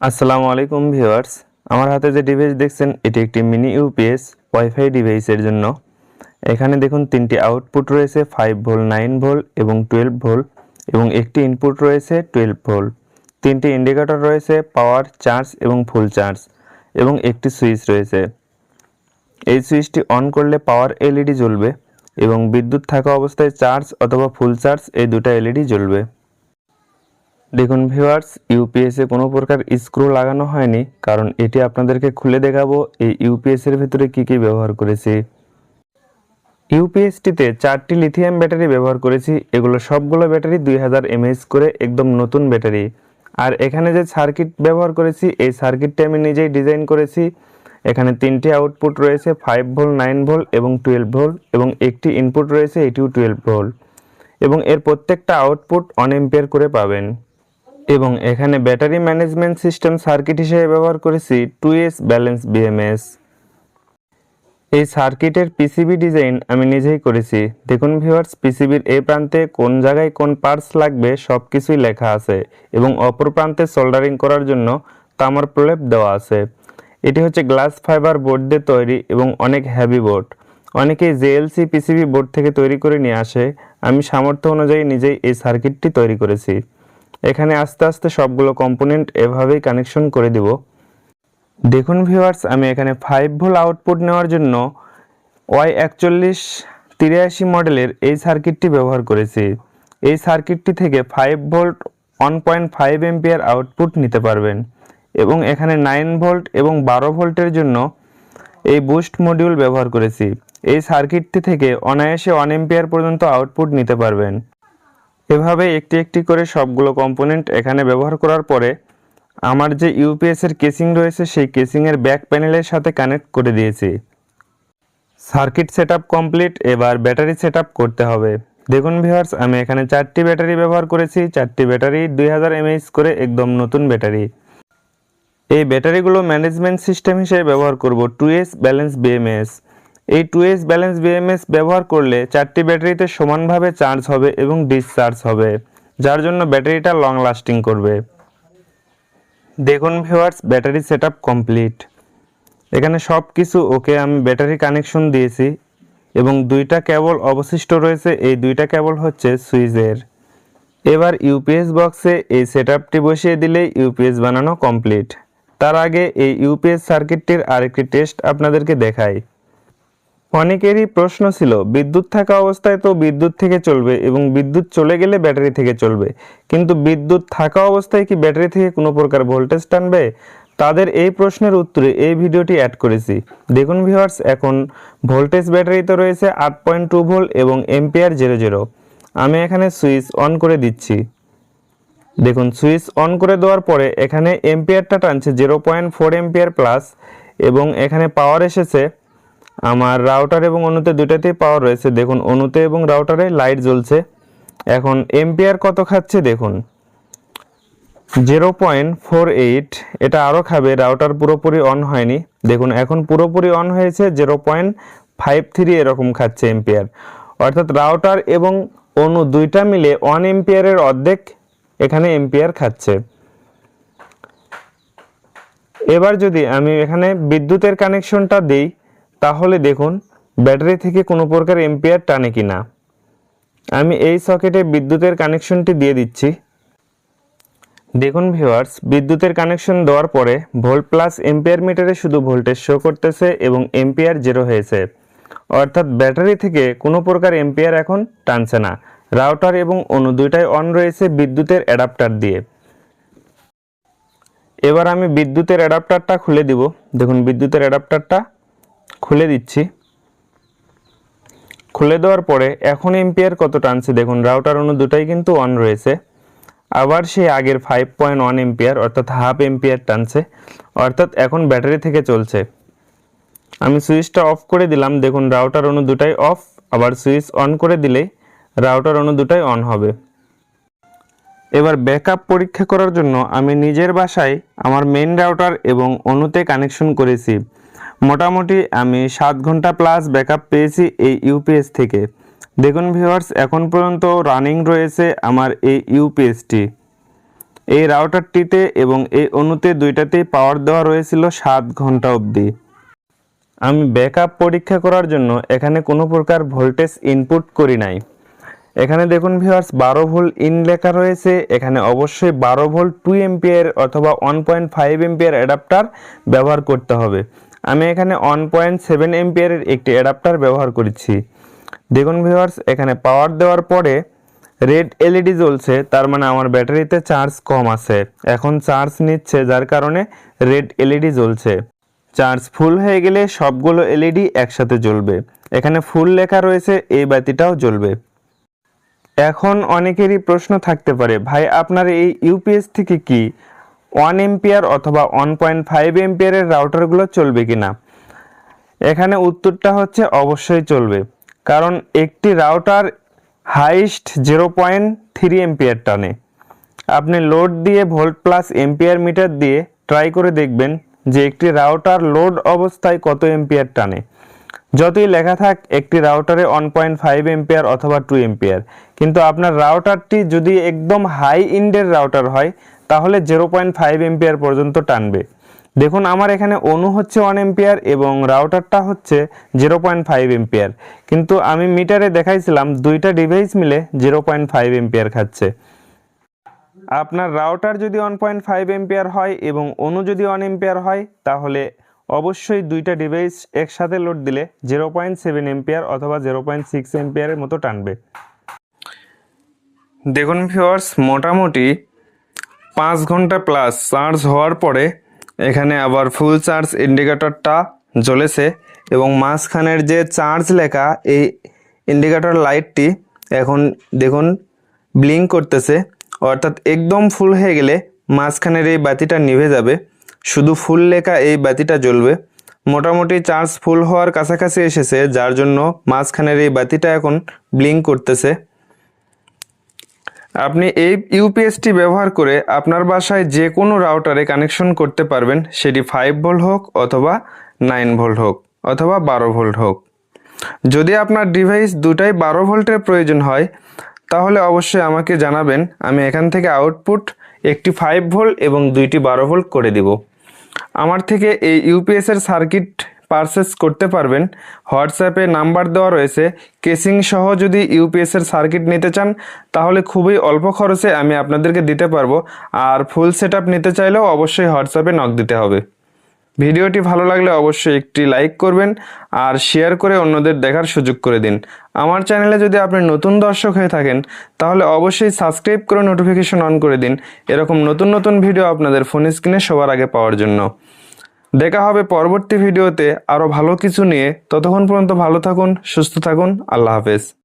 আসসালামু আলাইকুম ভিউয়ার্স। আমার হাতে যে ডিভাইস দেখছেন, এটি একটি মিনি ইউপিএস ওয়াইফাই ডিভাইসের জন্য। এখানে দেখুন, তিনটি আউটপুট রয়েছে ফাইভ ভোল্ট নাইন ভোল্ট এবং টুয়েলভ ভোল্ট এবং একটি ইনপুট রয়েছে টুয়েলভ ভোল্ট তিনটি ইন্ডিকেটর রয়েছে পাওয়ার চার্জ এবং ফুল চার্জ এবং একটি সুইচ রয়েছে। এই সুইচটি অন করলে পাওয়ার এলইডি জ্বলবে এবং বিদ্যুৎ থাকা অবস্থায় চার্জ অথবা ফুল চার্জ এই দুটো এলইডি জ্বলবে। দেখুন ভিউয়ার্স ইউপিএসে কোনো প্রকার স্ক্রু লাগানো হয়নি, কারণ এটি আপনাদেরকে খুলে দেখাবো এই ইউপিএস এর ভিতরে কি কি ব্যবহার করেছি। ইউপিএসটিতে চারটি লিথিয়াম ব্যাটারি ব্যবহার করেছি, এগুলো সবগুলো ব্যাটারি দুই হাজার এমএএইচ করে একদম নতুন ব্যাটারি আর এখানে যে সার্কিট ব্যবহার করেছি, এই সার্কিটটি আমি নিজেই ডিজাইন করেছি। এখানে তিনটি আউটপুট রয়েছে ফাইভ ভোল্ট নাইন ভোল্ট এবং টুয়েলভ ভোল্ট এবং একটি ইনপুট রয়েছে, এটিও টুয়েলভ ভোল্ট এবং এর প্রত্যেকটা আউটপুট অন এম্পিয়ার করে পাবেন। এবং এখানে ব্যাটারি ম্যানেজমেন্ট সিস্টেম সার্কিট হিসেবে ব্যবহার করেছি টু এস ব্যালেন্স বিএমএস। এই সার্কিটের পিসিবি ডিজাইন আমি নিজেই করেছি। দেখুন ভিউয়ার্স, পিসিবির এ প্রান্তে কোন জায়গায় কোন পার্টস লাগবে সব কিছুই লেখা আছে এবং অপর প্রান্তে সোল্ডারিং করার জন্য তামার প্রলেপ দেওয়া আছে। এটি হচ্ছে গ্লাস ফাইবার বোর্ড দিয়ে তৈরি এবং অনেক হ্যাভি বোর্ড। অনেকেই জেএলসি পিসিবি বোর্ড থেকে তৈরি করে নিয়ে আসে। আমি সামর্থ্য অনুযায়ী নিজেই এই সার্কিটটি তৈরি করেছি। এখানে আস্তে আস্তে সবগুলো কম্পোনেন্ট এভাবেই কানেকশন করে দিব। দেখুন ভিউয়ার্স আমি এখানে ফাইভ ভোল আউটপুট নেওয়ার জন্য ওয়াই একচল্লিশ তিরাশি মডেলের এই সার্কিটটি ব্যবহার করেছি। এই সার্কিটটি থেকে five volt one point five ampere output নিতে পারবেন এবং এখানে নাইন ভোল্ট এবং বারো ভোল্টের জন্য এই বুস্ট মডিউল ব্যবহার করেছি। এই সার্কিটটি থেকে অনায়াসে ওয়ান এমপিয়ার পর্যন্ত আউটপুট নিতে পারবেন। এভাবে একটি একটি করে সবগুলো কম্পোনেন্ট এখানে ব্যবহার করার পরে আমার যে ইউপিএস এর কেসিং রয়েছে, সেই কেসিং এর ব্যাক প্যানেলের সাথে কানেক্ট করে দিয়েছি। সার্কিট সেটআপ কমপ্লিট এবার ব্যাটারি সেটআপ করতে হবে। দেখুন ভিউয়ার্স আমি এখানে চারটি ব্যাটারি ব্যবহার করেছি। চারটি ব্যাটারি দুই হাজার এমএইচ করে একদম নতুন ব্যাটারি এই ব্যাটারিগুলো ম্যানেজমেন্ট সিস্টেম হিসেবে ব্যবহার করব টু এস ব্যালেন্স বিএমএস এই টু এস ব্যালেন্স বিএমএস ব্যবহার করলে চারটি ব্যাটারিতে সমানভাবে চার্জ হবে এবং ডিসচার্জ হবে, যার জন্য ব্যাটারিটা লং লাস্টিং করবে। দেখুন ভিউয়ার্স ব্যাটারি সেটআপ কমপ্লিট এখানে সব কিছু ওকে আমি ব্যাটারি কানেকশন দিয়েছি এবং দুইটা কেবল অবশিষ্ট রয়েছে, এই দুইটা কেবল হচ্ছে সুইচের। এবার ইউপিএস বক্সে এই সেটআপটি বসিয়ে দিলেই ইউপিএস বানানো কমপ্লিট তার আগে এই ইউপিএস সার্কিটটির আরেকটি টেস্ট আপনাদেরকে দেখাই। অনেকেরই প্রশ্ন ছিল, বিদ্যুৎ থাকা অবস্থায় তো বিদ্যুৎ থেকে চলবে এবং বিদ্যুৎ চলে গেলে ব্যাটারি থেকে চলবে। কিন্তু বিদ্যুৎ থাকা অবস্থায় কি ব্যাটারি থেকে কোনো প্রকার ভোল্টেজ টানবে? তাদের এই প্রশ্নের উত্তরে এই ভিডিওটি অ্যাড করেছি। দেখুন ভিউয়ার্স এখন ভোল্টেজ ব্যাটারিতে রয়েছে আট পয়েন্ট টু ভোল্ট এবং এম্পিয়ার জিরো জিরো আমি এখানে সুইচ অন করে দিচ্ছি। দেখুন সুইচ অন করে দেওয়ার পরে এখানে এম্পিয়ারটা টানছে zero point four ampere plus এবং এখানে পাওয়ার এসেছে আমার রাউটার এবং অনুতে দুটাতেই পাওয়ার রয়েছে। দেখুন, অনুতে এবং রাউটারে লাইট জ্বলছে। এখন এম্পিয়ার কত খাচ্ছে দেখুন। জিরো পয়েন্ট ফোর এইট এটা আরও খাবে রাউটার পুরোপুরি অন হয়নি। দেখুন, এখন পুরোপুরি অন হয়েছে জিরো পয়েন্ট ফাইভ থ্রি এরকম খাচ্ছে এম্পিয়ার অর্থাৎ রাউটার এবং অনু দুইটা মিলে ওয়ান এম্পিয়ারের অর্ধেক এখানে এম্পিয়ার খাচ্ছে। এবার যদি আমি এখানে বিদ্যুতের কানেকশনটা দিই তাহলে দেখুন, ব্যাটারি থেকে কোনো প্রকার এম্পিয়ার টানে কি না। আমি এই সকেটে বিদ্যুতের কানেকশনটি দিয়ে দিচ্ছি। দেখুন ভিওয়ার্স বিদ্যুতের কানেকশন দেওয়ার পরে ভোল্ট প্লাস এম্পিয়ার মিটারে শুধু ভোল্টেজ শো করতেছে এবং এম্পিয়ার জিরো হয়েছে। অর্থাৎ ব্যাটারি থেকে কোনো প্রকার এম্পিয়ার এখন টানছে না। রাউটার এবং অনু দুইটাই অন রয়েছে বিদ্যুতের অ্যাডাপ্টার দিয়ে। এবার আমি বিদ্যুতের অ্যাডাপ্টারটা খুলে দিব। দেখুন, বিদ্যুতের অ্যাডাপ্টারটা খুলে দিচ্ছি। খুলে দেওয়ার পরে এখন এম্পিয়ার কত টানছে দেখুন, রাউটার অনু দুটাই কিন্তু অন রয়েছে। আবার সেই আগের ফাইভ পয়েন্ট ওয়ান এম্পিয়ার অর্থাৎ হাফ এম্পিয়ার টানছে। অর্থাৎ এখন ব্যাটারি থেকে চলছে। আমি সুইচটা অফ করে দিলাম, দেখুন রাউটার অনু দুটাই অফ আবার সুইচ অন করে দিলেই রাউটার অনু দুটাই অন হবে। এবার ব্যাকআপ পরীক্ষা করার জন্য আমি নিজের বাসায় আমার মেন রাউটার এবং অনুতে কানেকশন করেছি। মোটামুটি আমি সাত ঘণ্টা প্লাস ব্যাকআপ পেয়েছি এই ইউপিএস থেকে। দেখুন ভিউয়ার্স এখন পর্যন্ত রানিং রয়েছে আমার এই ইউপিএসটি এই রাউটারটিতে এবং এই অনুতে দুইটাতেই পাওয়ার দেওয়া রয়েছিল সাত ঘণ্টা অবধি। আমি ব্যাকআপ পরীক্ষা করার জন্য এখানে কোনো প্রকার ভোল্টেজ ইনপুট করি নাই। এখানে দেখুন ভিউয়ার্স বারো ভোল্ট ইন লেখা রয়েছে। এখানে অবশ্যই বারো ভোল্ট টু এমপিয়ার অথবা one point five ampere adapter ব্যবহার করতে হবে। আমি এখানে ওয়ান পয়েন্ট সেভেন এমপিয়ারের একটি অ্যাডাপ্টার ব্যবহার করেছি। দেখুন ভিউয়ার্স এখানে পাওয়ার দেওয়ার পরে রেড এলইডি জ্বলছে, তার মানে আমার ব্যাটারিতে চার্জ কম আছে। এখন চার্জ নিচ্ছে, যার কারণে রেড এলইডি জ্বলছে। চার্জ ফুল হয়ে গেলে সবগুলো এলইডি একসাথে জ্বলবে। এখানে ফুল লেখা রয়েছে, এই বাতিটাও জ্বলবে। এখন অনেকেরই প্রশ্ন থাকতে পারে, ভাই, আপনার এই ইউপিএস থেকে কি ওয়ান এম্পিয়ার অথবা ওয়ান পয়েন্ট ফাইভ এম্পিয়ারের রাউটারগুলো চলবে কি না এখানে উত্তরটা হচ্ছে অবশ্যই চলবে। কারণ একটি router highest zero point three ampere টানে। আপনি লোড দিয়ে ভোল্ট প্লাস এম্পিয়ার মিটার দিয়ে ট্রাই করে দেখবেন যে একটি রাউটার লোড অবস্থায় কত এম্পিয়ার টানে। যতই লেখা থাক, একটি রাউটারে ওয়ান পয়েন্ট ফাইভ এম্পিয়ার অথবা টু এম্পিয়ার। কিন্তু আপনার রাউটারটি যদি একদম হাই ইন্ডের রাউটার হয় তাহলে জিরো পয়েন্ট ফাইভ এম্পিয়ার পর্যন্ত টানবে। দেখুন, আমার এখানে অনু হচ্ছে ওয়ান এম্পিয়ার এবং রাউটারটা হচ্ছে জিরো পয়েন্ট ফাইভ এম্পিয়ার কিন্তু আমি মিটারে দেখাইছিলাম, দুইটা ডিভাইস মিলে জিরো পয়েন্ট ফাইভ এম্পিয়ার খাচ্ছে। আপনার রাউটার যদি ওয়ান পয়েন্ট ফাইভ এম্পিয়ার হয় এবং অনু যদি ওয়ান এম্পিয়ার হয়, তাহলে অবশ্যই দুইটা ডিভাইস একসাথে লোড দিলে জিরো পয়েন্ট সেভেন এম্পিয়ার অথবা জিরো পয়েন্ট সিক্স এম্পিয়ারের মতো টানবে। দেখুন ভিউয়ার্স মোটামুটি পাঁচ ঘণ্টা প্লাস চার্জ হওয়ার পরে এখানে আবার ফুল চার্জ ইন্ডিকেটরটা জ্বলেছে এবং মাঝখানের যে চার্জ লেখা এই ইন্ডিকেটর লাইটটি এখন দেখুন ব্লিঙ্ক করতেছে। অর্থাৎ একদম ফুল হয়ে গেলে মাঝখানের এই বাতিটা নিভে যাবে। শুধু ফুল লেখা এই বাতিটা জ্বলবে। মোটামুটি চার্জ ফুল হওয়ার কাছাকাছি এসেছে, যার জন্য মাঝখানের এই বাতিটা এখন ব্লিঙ্ক করতেছে। আপনি এই ইউপিএসটি ব্যবহার করে আপনার বাসায় যে কোনো রাউটারে কানেকশন করতে পারবেন। সেটি ফাইভ ভোল্ট হোক অথবা নাইন ভোল্ট হোক অথবা বারো ভোল্ট হোক। যদি আপনার ডিভাইস দুটাই বারো ভোল্টের প্রয়োজন হয়, তাহলে অবশ্যই আমাকে জানাবেন। আমি এখান থেকে আউটপুট একটি ফাইভ ভোল্ট এবং দুইটি বারো ভোল্ট করে দিব। আমার থেকে এই ইউপিএসের সার্কিট পারচেস করতে পারবেন। হোয়াটসঅ্যাপে নাম্বার দেওয়া রয়েছে। কেসিং সহ যদি ইউপিএসের সার্কিট নিতে চান, তাহলে খুবই অল্প খরচে আমি আপনাদেরকে দিতে পারব। আর ফুল সেট নিতে চাইলেও অবশ্যই হোয়াটসঅ্যাপে নক দিতে হবে। ভিডিওটি ভালো লাগলে অবশ্যই একটি লাইক করবেন আর শেয়ার করে অন্যদের দেখার সুযোগ করে দিন। আমার চ্যানেলে যদি আপনি নতুন দর্শক হয়ে থাকেন, তাহলে অবশ্যই সাবস্ক্রাইব করে নোটিফিকেশন অন করে দিন। এরকম নতুন নতুন ভিডিও আপনাদের ফোন স্ক্রিনে সবার আগে পাওয়ার জন্য। দেখা হবে পরবর্তী ভিডিওতে। আরও ভালো কিছু নিয়ে। ততক্ষণ পর্যন্ত ভালো থাকুন, সুস্থ থাকুন। আল্লাহ হাফেজ।